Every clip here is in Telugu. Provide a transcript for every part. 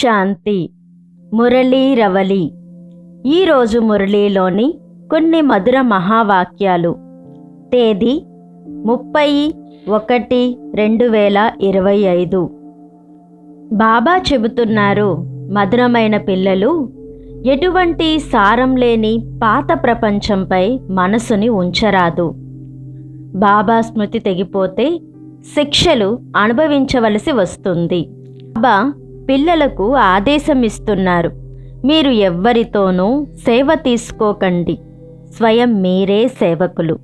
శాంతి మురళీ రవలి. ఈరోజు మురళీలోని కొన్ని మధుర మహావాక్యాలు. తేదీ ముప్పై ఒకటి రెండు వేల ఇరవై ఐదు. బాబా చెబుతున్నారు మధురమైన పిల్లలు ఎటువంటి సారం లేని పాత ప్రపంచంపై మనసుని ఉంచరాదు. బాబా స్మృతి తెగిపోతే శిక్షలు అనుభవించవలసి వస్తుంది. బాబా పిల్లలకు ఆదేశం ఇస్తున్నారు మీరు ఎవ్వరితోనూ సేవ తీసుకోకండి. స్వయం మీరే సేవకులు.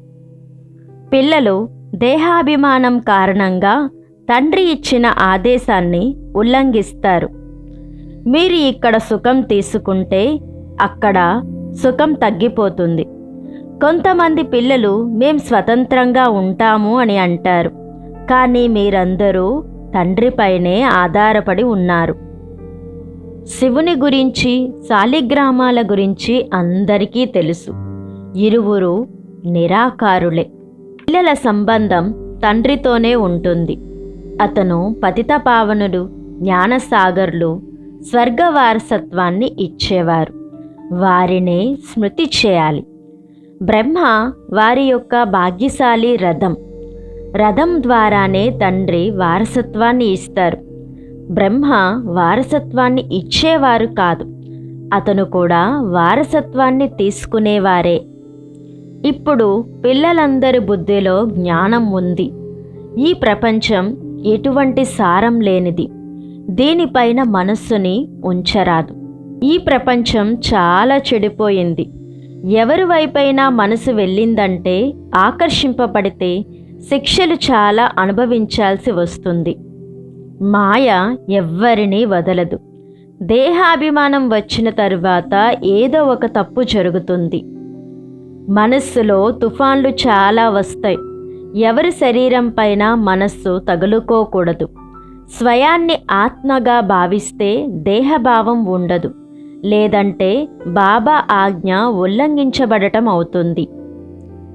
పిల్లలు దేహాభిమానం కారణంగా తండ్రి ఇచ్చిన ఆదేశాన్ని ఉల్లంఘిస్తారు. మీరు ఇక్కడ సుఖం తీసుకుంటే అక్కడ సుఖం తగ్గిపోతుంది. కొంతమంది పిల్లలు మేం స్వతంత్రంగా ఉంటాము అని అంటారు. కానీ మీరందరూ తండ్రిపైనే ఆధారపడి ఉన్నారు. శివుని గురించి శాలిగ్రామాల గురించి అందరికీ తెలుసు. ఇరువురు నిరాకారులే. పిల్లల సంబంధం తండ్రితోనే ఉంటుంది. అతను పతితపావనుడు జ్ఞానసాగర్లు స్వర్గ వారసత్వాన్ని ఇచ్చేవారు. వారినే స్మృతి చేయాలి. బ్రహ్మ వారి యొక్క భాగ్యశాలి రథం. రథం ద్వారానే తండ్రి వారసత్వాన్ని ఇస్తారు. బ్రహ్మ వారసత్వాన్ని ఇచ్చేవారు కాదు. అతను కూడా వారసత్వాన్ని తీసుకునేవారే. ఇప్పుడు పిల్లలందరి బుద్ధిలో జ్ఞానం ఉంది. ఈ ప్రపంచం ఎటువంటి సారం లేనిది. దీనిపైన మనస్సుని ఉంచరాదు. ఈ ప్రపంచం చాలా చెడిపోయింది. ఎవరి వైపైనా మనసు వెళ్ళిందంటే ఆకర్షింపబడితే శిక్షలు చాలా అనుభవించాల్సి వస్తుంది. మాయ ఎవ్వరినీ వదలదు. దేహాభిమానం వచ్చిన తరువాత ఏదో ఒక తప్పు జరుగుతుంది. మనస్సులో తుఫాన్లు చాలా వస్తాయి. ఎవరి శరీరం పైన మనస్సు తగులుకోకూడదు. స్వయాన్ని ఆత్మగా భావిస్తే దేహభావం ఉండదు. లేదంటే బాబా ఆజ్ఞ ఉల్లంఘించబడటం అవుతుంది.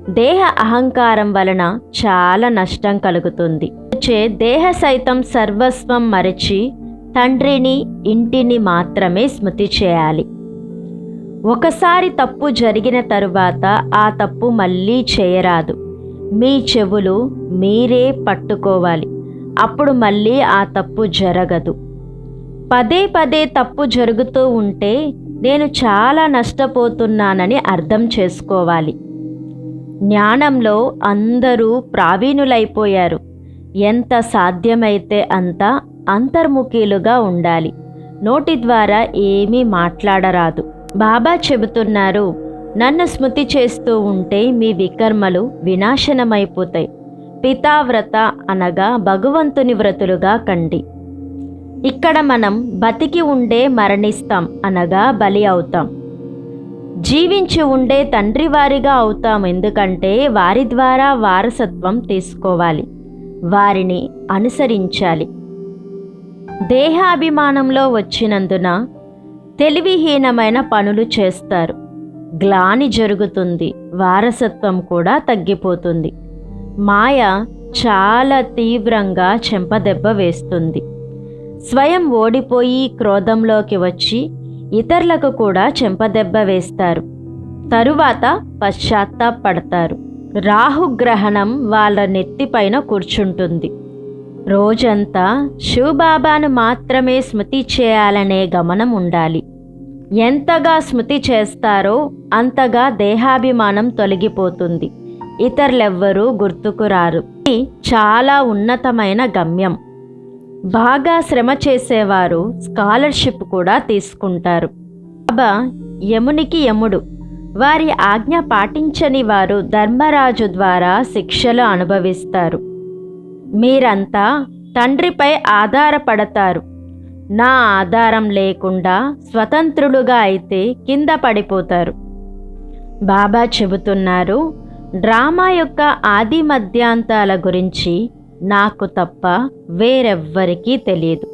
దేహ అహంకారం వలన చాలా నష్టం కలుగుతుంది. వచ్చే దేహ సైతం సర్వస్వం మరచి తండ్రిని ఇంటిని మాత్రమే స్మృతి చేయాలి. ఒకసారి తప్పు జరిగిన తరువాత ఆ తప్పు మళ్ళీ చేయరాదు. మీ చెవులు మీరే పట్టుకోవాలి. అప్పుడు మళ్ళీ ఆ తప్పు జరగదు. పదే పదే తప్పు జరుగుతూ ఉంటే నేను చాలా నష్టపోతున్నానని అర్థం చేసుకోవాలి. జ్ఞానంలో అందరూ ప్రావీణులైపోయారు. ఎంత సాధ్యమైతే అంత అంతర్ముఖీలుగా ఉండాలి. నోటి ద్వారా ఏమీ మాట్లాడరాదు. బాబా చెబుతున్నారు నన్ను స్మృతి చేస్తూ ఉంటే మీ వికర్మలు వినాశనమైపోతాయి. పితావ్రత అనగా భగవంతుని వ్రతులుగా కండి. ఇక్కడ మనం బతికి ఉండే మరణిస్తాం అనగా బలి అవుతాం. జీవించి ఉండే తండ్రి వారిగా అవుతాం. ఎందుకంటే వారి ద్వారా వారసత్వం తీసుకోవాలి. వారిని అనుసరించాలి. దేహాభిమానంలో వచ్చినందున తెలివిహీనమైన పనులు చేస్తారు. గ్లాని జరుగుతుంది. వారసత్వం కూడా తగ్గిపోతుంది. మాయ చాలా తీవ్రంగా చెంపదెబ్బ వేస్తుంది. స్వయం ఓడిపోయి క్రోధంలోకి వచ్చి ఇతరులకు కూడా చెంపదెబ్బ వేస్తారు. తరువాత పశ్చాత్తాపడతారు రాహుగ్రహణం వాళ్ళ నెత్తిపైన కూర్చుంటుంది. రోజంతా శివబాబాను మాత్రమే స్మృతి చేయాలనే గమనం ఉండాలి. ఎంతగా స్మృతి చేస్తారో అంతగా దేహాభిమానం తొలగిపోతుంది. ఇతరులెవ్వరూ గుర్తుకురారు ఇది చాలా ఉన్నతమైన గమ్యం. బాగా శ్రమ చేసేవారు స్కాలర్షిప్ కూడా తీసుకుంటారు. బాబా యమునికి యముడు. వారి ఆజ్ఞ పాటించని వారు ధర్మరాజు ద్వారా శిక్షలు అనుభవిస్తారు. మీరంతా తండ్రిపై ఆధారపడతారు. నా ఆధారం లేకుండా స్వతంత్రులుగా అయితే కింద పడిపోతారు. బాబా చెబుతున్నారు డ్రామా యొక్క ఆది మధ్యాంతాల గురించి నాకు తప్ప వేరెవ్వరికీ తెలియదు.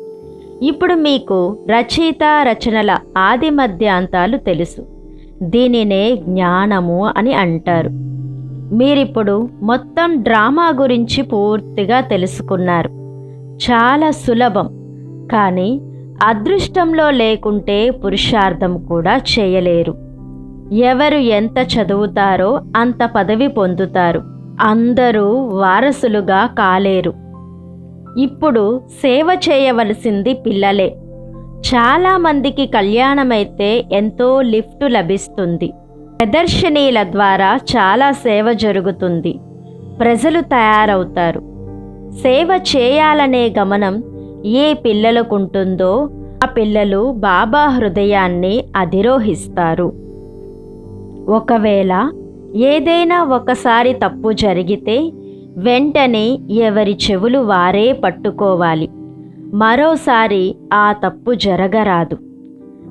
ఇప్పుడు మీకు రచయిత రచనల ఆది మధ్యాంతాలు తెలుసు. దీనినే జ్ఞానము అని అంటారు. మీరిప్పుడు మొత్తం డ్రామా గురించి పూర్తిగా తెలుసుకున్నారు. చాలా సులభం. కానీ అదృష్టంలో లేకుంటే పురుషార్థం కూడా చేయలేరు. ఎవరు ఎంత చదువుతారో అంత పదవి పొందుతారు. అందరూ వారసులుగా కాలేరు. ఇప్పుడు సేవ చేయవలసింది పిల్లలే. చాలామందికి కళ్యాణమైతే ఎంతో లిఫ్ట్ లభిస్తుంది. ప్రదర్శనీల ద్వారా చాలా సేవ జరుగుతుంది. ప్రజలు తయారవుతారు. సేవ చేయాలనే గమనం ఏ పిల్లలకుంటుందో ఆ పిల్లలు బాబా హృదయాన్ని అధిరోహిస్తారు. ఒకవేళ ఏదైనా ఒకసారి తప్పు జరిగితే వెంటనే ఎవరి చెవులు వారే పట్టుకోవాలి. మరోసారి ఆ తప్పు జరగరాదు.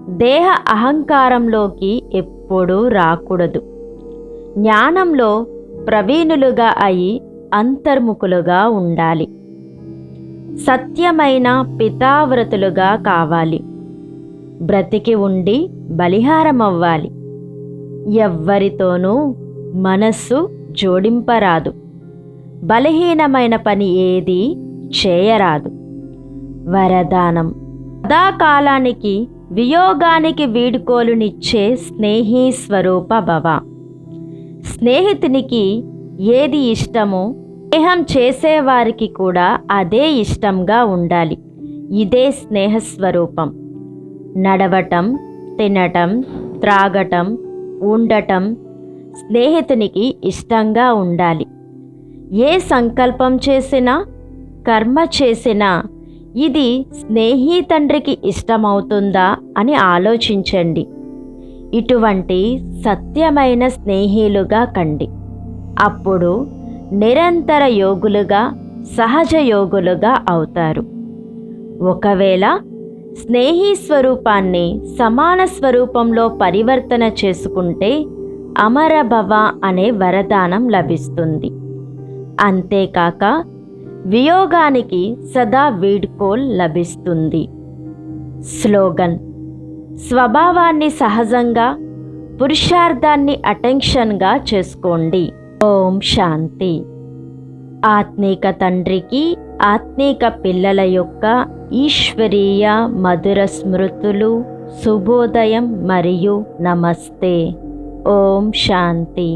దేహ అహంకారంలోకి ఎప్పుడూ రాకూడదు. జ్ఞానంలో ప్రవీణులుగా అయి అంతర్ముఖులుగా ఉండాలి. సత్యమైన పితావ్రతులుగా కావాలి. బ్రతికి ఉండి బలిహారమవ్వాలి. ఎవ్వరితోనూ మనస్సు జోడింపరాదు. బలహీనమైన పని ఏది చేయరాదు. వరదానం. సదాకాలానికి వియోగానికి వీడుకోలునిచ్చే స్నేహి స్వరూప భవ. స్నేహితునికి ఏది ఇష్టమో స్నేహం చేసేవారికి కూడా అదే ఇష్టంగా ఉండాలి. ఇదే స్నేహస్వరూపం. నడవటం తినటం త్రాగటం ఉండటం స్నేహితునికి ఇష్టంగా ఉండాలి. ఏ సంకల్పం చేసినా కర్మ చేసినా ఇది స్నేహి తండ్రికి ఇష్టమవుతుందా అని ఆలోచించండి. ఇటువంటి సత్యమైన స్నేహిలుగా కండి. అప్పుడు నిరంతర యోగులుగా సహజ యోగులుగా అవుతారు. ఒకవేళ స్నేహి స్వరూపాన్ని సమాన స్వరూపంలో పరివర్తన చేసుకుంటే అమరభవ అనే వరదానం లభిస్తుంది. అంతేకాక వియోగానికి సదా వీడ్కోల్ లభిస్తుంది. స్లోగన్. స్వభావాన్ని సహజంగా పురుషార్థాన్ని అటెన్షన్గా చేసుకోండి. ఓం శాంతి. ఆత్మీక తండ్రికి ఆత్మీక పిల్లల యొక్క ఈశ్వరీయ మధుర స్మృతులు శుభోదయం మరియు నమస్తే. ఓం శాంతి.